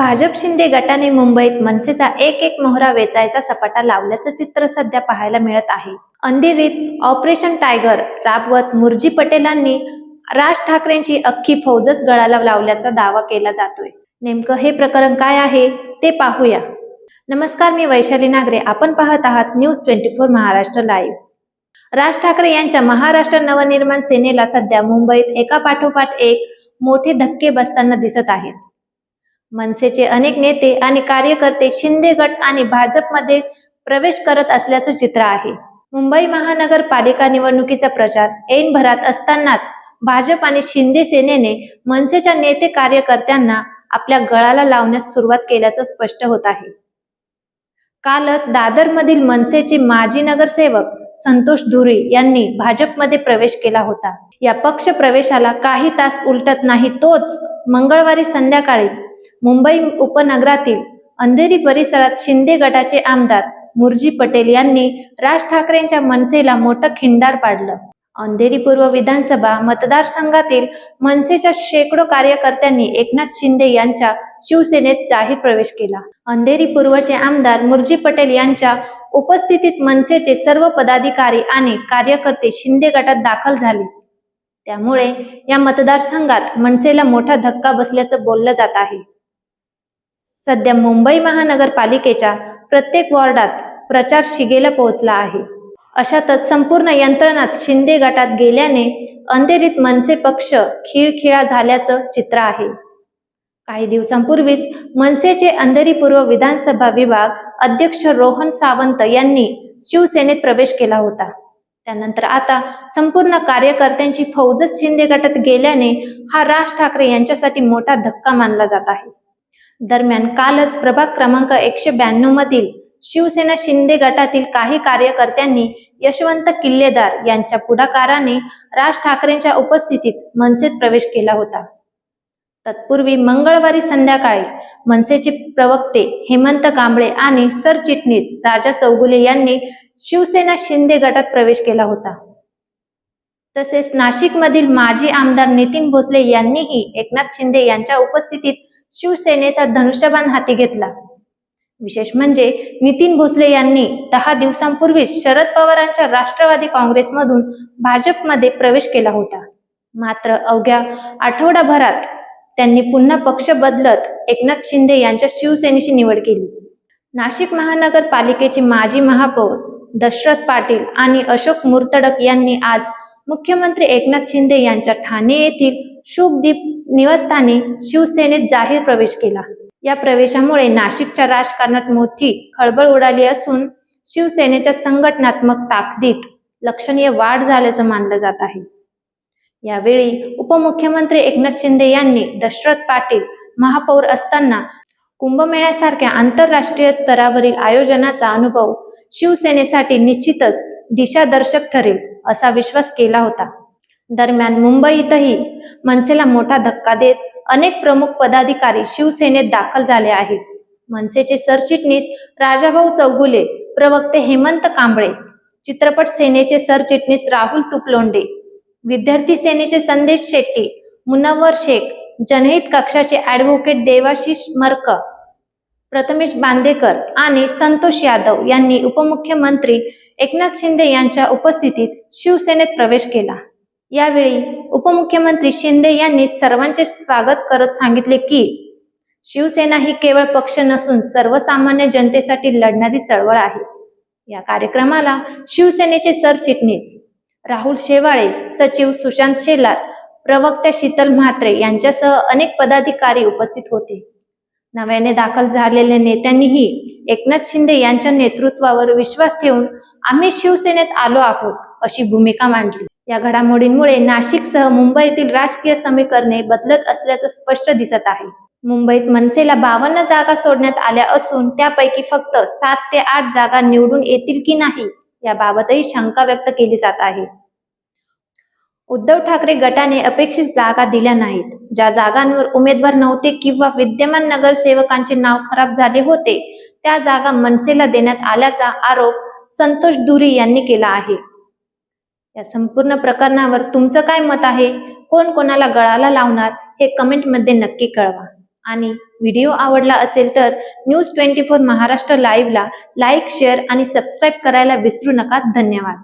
भाजप शिंदे गटाने मुंबईत मनसेचा एक एक मोहरा वेचायचा सपाटा लावल्याचं चित्र सध्या पाहायला मिळत आहे. अंधेरीत ऑपरेशन टायगर राबवत मुरजी पटेलांनी राज ठाकरेंची अख्खी फौजच गळाला लावल्याचा दावा केला जातोय. नेमकं हे प्रकरण काय आहे ते पाहूया. नमस्कार मी वैशाली नागरे. आपण पाहत आहात news twenty four Maharashtra live. Raj Thackeray यांच्या महाराष्ट्र नवनिर्माण सेनेला सध्या मुंबईत एका पाठोपाठ एक मोठे धक्के बसताना दिसत आहेत. मनसेचे अनेक नेते आणि कार्यकर्ते शिंदे गट आणि भाजपमध्ये प्रवेश करत असल्याचं चित्र आहे. मुंबई महानगरपालिका निवडणुकीचा प्रचार ऐन भरात असतानाच भाजप आणि शिंदे सेनेने मनसेच्या नेते कार्यकर्त्यांना आपल्या गळाला लावण्यास सुरुवात केल्याचं स्पष्ट होत आहे. कालच दादरमधील मनसेचे माजी नगरसेवक संतोष धुरी यांनी भाजपमध्ये प्रवेश केला होता. या पक्ष प्रवेशाला काही तास उलटत नाही तोच मंगळवारी संध्याकाळी मुंबई उपनगरातील अंधेरी परिसरात शिंदे गटाचे आमदार मुरजी पटेल यांनी राज ठाकरेंच्या मनसेला मोठं खिंडार पाडलं. अंधेरी पूर्व विधानसभा मतदारसंघातील मनसेच्या शेकडो कार्यकर्त्यांनी एकनाथ शिंदे यांच्या शिवसेनेत जाहीर प्रवेश केला. अंधेरी पूर्वचे आमदार मुरजी पटेल यांच्या उपस्थितीत मनसेचे सर्व पदाधिकारी आणि कार्यकर्ते शिंदे गटात दाखल झाले. त्यामुळे या मतदारसंघात मनसेला मोठा धक्का बसल्याचं बोललं जात आहे. सध्या मुंबई महानगरपालिकेच्या प्रत्येक वॉर्डात प्रचार शिगेला पोहोचला आहे. अशातच संपूर्ण यंत्रणात शिंदे गटात गेल्याने अंधेरीत मनसे पक्ष खिळखिळा झाल्याचं चित्र आहे. काही दिवसांपूर्वीच मनसेचे अंधेरी पूर्व विधानसभा विभाग अध्यक्ष रोहन सावंत यांनी शिवसेनेत प्रवेश केला होता. त्यानंतर आता संपूर्ण कार्यकर्त्यांची फौजच शिंदे गटात गेल्याने हा राज ठाकरे यांच्यासाठी मोठा धक्का मानला जात आहे. दरम्यान कालच प्रभाग क्रमांक एकशे ब्याण्णव मधील शिवसेना शिंदे गटातील काही कार्यकर्त्यांनी यशवंत किल्लेदार यांच्या पुढाकाराने राज ठाकरेंच्या उपस्थितीत मनसेत प्रवेश केला होता. तत्पूर्वी मंगळवारी संध्याकाळी मनसेचे प्रवक्ते हेमंत कांबळे आणि सरचिटणीस राजा चौगुले यांनी शिवसेना शिंदे गटात प्रवेश केला होता. तसेच नाशिकमधील माजी आमदार नितीन भोसले यांनीही एकनाथ शिंदे यांच्या उपस्थितीत शिवसेनेचा धनुष्यबाण हाती घेतला. विशेष म्हणजे नितीन भोसले यांनी दहा दिवसांपूर्वीच शरद पवारांच्या राष्ट्रवादी काँग्रेसमधून भाजपमध्ये प्रवेश केला होता. मात्र अवघ्या आठवडाभरात त्यांनी पुन्हा पक्ष बदलत एकनाथ शिंदे यांच्या शिवसेनेची निवड केली. नाशिक महानगरपालिकेचे माजी महापौर दशरथ पाटील आणि अशोक मुर्तडक यांनी आज मुख्यमंत्री एकनाथ शिंदे यांच्या ठाणे येथील शुभदीप निवासस्थानी शिवसेनेत जाहीर प्रवेश केला. या प्रवेशामुळे नाशिकच्या राजकारणात मोठी खळबळ उडाली असून शिवसेनेच्या संघटनात्मक ताकदीत लक्षणीय वाढ झाल्याचं मानलं जात आहे. यावेळी उपमुख्यमंत्री एकनाथ शिंदे यांनी दशरथ पाटील महापौर असताना कुंभमेळ्यासारख्या आंतरराष्ट्रीय स्तरावरील आयोजनाचा अनुभव शिवसेनेसाठी निश्चितच दिशादर्शक ठरेल असा विश्वास केला होता. दरम्यान मुंबईतही मनसेला मोठा धक्का देत अनेक प्रमुख पदाधिकारी शिवसेनेत दाखल झाले आहेत. मनसेचे सरचिटणीस राजाभाऊ चौगुले प्रवक्ते हेमंत कांबळे चित्रपट सेनेचे सरचिटणीस राहुल तुपलोंडे विद्यार्थी सेनेचे संदेश शेट्टी मुनव्वर शेख जनहित कक्षाचे ॲडव्होकेट देवाशिष मर्क प्रथमेश बांदेकर आणि संतोष यादव यांनी उपमुख्यमंत्री एकनाथ शिंदे यांच्या उपस्थितीत शिवसेनेत प्रवेश केला. यावेळी उपमुख्यमंत्री शिंदे यांनी सर्वांचे स्वागत करत सांगितले की शिवसेना ही केवळ पक्ष नसून सर्वसामान्य जनतेसाठी लढणारी चळवळ आहे. या कार्यक्रमाला शिवसेनेचे सरचिटणीस राहुल शेवाळे सचिव सुशांत शेलार प्रवक्त्या शीतल म्हात्रे यांच्यासह अनेक पदाधिकारी उपस्थित होते. नव्याने दाखल झालेल्या नेत्यांनीही एकनाथ शिंदे यांच्या नेतृत्वावर विश्वास ठेवून आम्ही शिवसेनेत आलो आहोत अशी भूमिका मांडली. या घडामोडींमुळे नाशिकसह मुंबईतील राजकीय समीकरणे बदलत असल्याचं स्पष्ट दिसत आहे. मुंबईत मनसेला बावन्न जागा सोडण्यात आल्या असून त्यापैकी फक्त सात ते आठ जागा निवडून येतील की नाही याबाबतही शंका व्यक्त केली जात आहे. उद्धव ठाकरे गटाने अपेक्षित जागा दिल्या नाहीत. ज्या जागांवर उमेदवार नव्हते किंवा विद्यमान नगरसेवकांचे नाव खराब झाले होते त्या जागा मनसेला देण्यात आल्याचा आरोप संतोष दुरी यांनी केला आहे. या संपूर्ण प्रकरणावर तुमचं काय मत आहे? कोण कोणाला गळाला लावणार? हे कमेंटमध्ये नक्की कळवा. आणि व्हिडिओ आवडला असेल तर न्यूज ट्वेंटी फोर महाराष्ट्र लाईव्हला लाईक शेअर आणि सबस्क्राईब करायला विसरू नका. धन्यवाद.